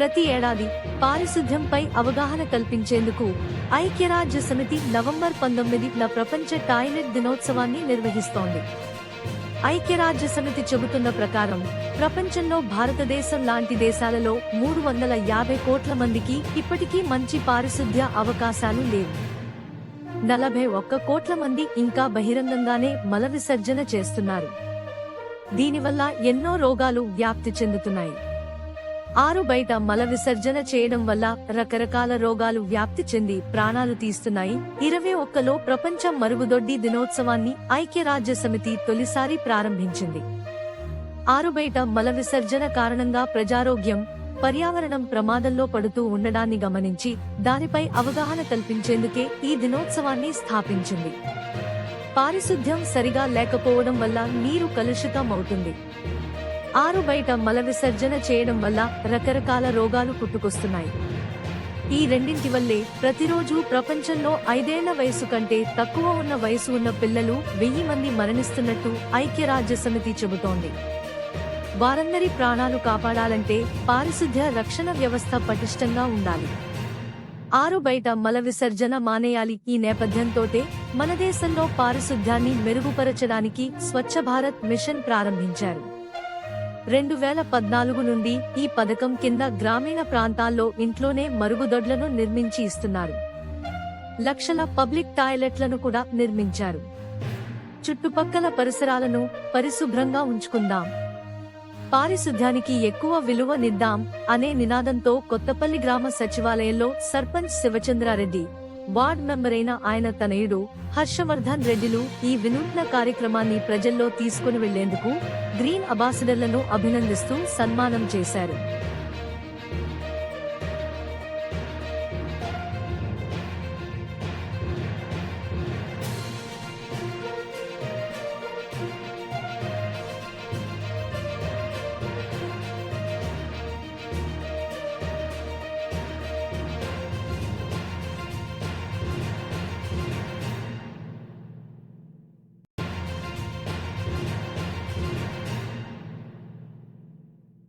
ప్రతి ఏడాది పారిశుద్ధ్యంపై అవగాహన కల్పించేందుకు ఐక్యరాజ్య సమితి నవంబర్ పంతొమ్మిదిన ప్రపంచ టాయిలెట్ దినోత్సవాన్ని నిర్వహిస్తోంది. ఐక్యరాజ్య సమితి చెబుతున్న ప్రకారం ప్రపంచంలో భారతదేశం లాంటి దేశాలలో మూడు వందల యాభై కోట్ల మందికి ఇప్పటికీ మంచి పారిశుద్ధ్య అవకాశాలు లేవు. నలభై ఒక్క కోట్ల మంది ఇంకా బహిరంగంగానే మల విసర్జన చేస్తున్నారు. దీనివల్ల ఎన్నో రోగాలు వ్యాప్తి చెందుతున్నాయి. ఆరు బయట మల విసర్జన చేయడం వల్ల రకరకాల రోగాలు వ్యాప్తి చెంది ప్రాణాలు తీస్తున్నాయి. ఇరవై ఒక్కలో ప్రపంచ మరుగుదొడ్డి దినోత్సవాన్ని ఐక్యరాజ్య సమితి తొలిసారి ప్రారంభించింది. ఆరు బయట మల విసర్జన కారణంగా ప్రజారోగ్యం పర్యావరణం ప్రమాదంలో పడుతూ ఉండడాన్ని గమనించి దానిపై అవగాహన కల్పించేందుకే ఈ దినోత్సవాన్ని స్థాపించింది. పారిశుద్ధ్యం సరిగా లేకపోవడం వల్ల నీరు కలుషితం అవుతుంది ఆరు బయట మల విసర్జన చేయడం వల్ల రకరకాల రోగాలు పుట్టుకొస్తున్నాయి. ఈ రెండింటి వల్లే ప్రతిరోజు ప్రపంచంలో ఐదేళ్ళ వయసు కంటే తక్కువ ఉన్న వయసు ఉన్న పిల్లలు వెయ్యి మంది మరణిస్తున్నట్టు ఐక్యరాజ్య సమితి చెబుతోంది. వారందరి ప్రాణాలు కాపాడాలంటే పారిశుద్ధ్య రక్షణ వ్యవస్థ పటిష్టంగా ఉండాలి. ఆరు బయట మల విసర్జన మానేయాలి ఈ నేపథ్యంతోటే మన దేశంలో పారిశుద్ధ్యాన్ని మెరుగుపరచడానికి స్వచ్ఛ భారత్ మిషన్ ప్రారంభించారు. రెండు వేల పద్నాలుగు నుండి ఈ పథకం కింద గ్రామీణ ప్రాంతాల్లో ఇంట్లోనే మరుగుదొడ్లను నిర్మించి ఇస్తున్నారు. లక్షల పబ్లిక్ టాయిలెట్లను కూడా నిర్మించారు. చుట్టుపక్కల పరిసరాలను పరిశుభ్రంగా ఉంచుకుందాం. పారిశుద్ధ్యానికి ఎక్కువ విలువ నిద్దాం అనే నినాదంతో కొత్తపల్లి గ్రామ సచివాలయంలో సర్పంచ్ శివచంద్రారెడ్డి వార్డ్ మెంబర్ అయిన ఆయన తనయుడు హర్షవర్ధన్ రెడ్డిలు ఈ వినూత్న కార్యక్రమాన్ని ప్రజల్లో తీసుకుని వెళ్ళేందుకు గ్రీన్ అంబాసిడర్లను అభినందిస్తూ సన్మానం చేశారు.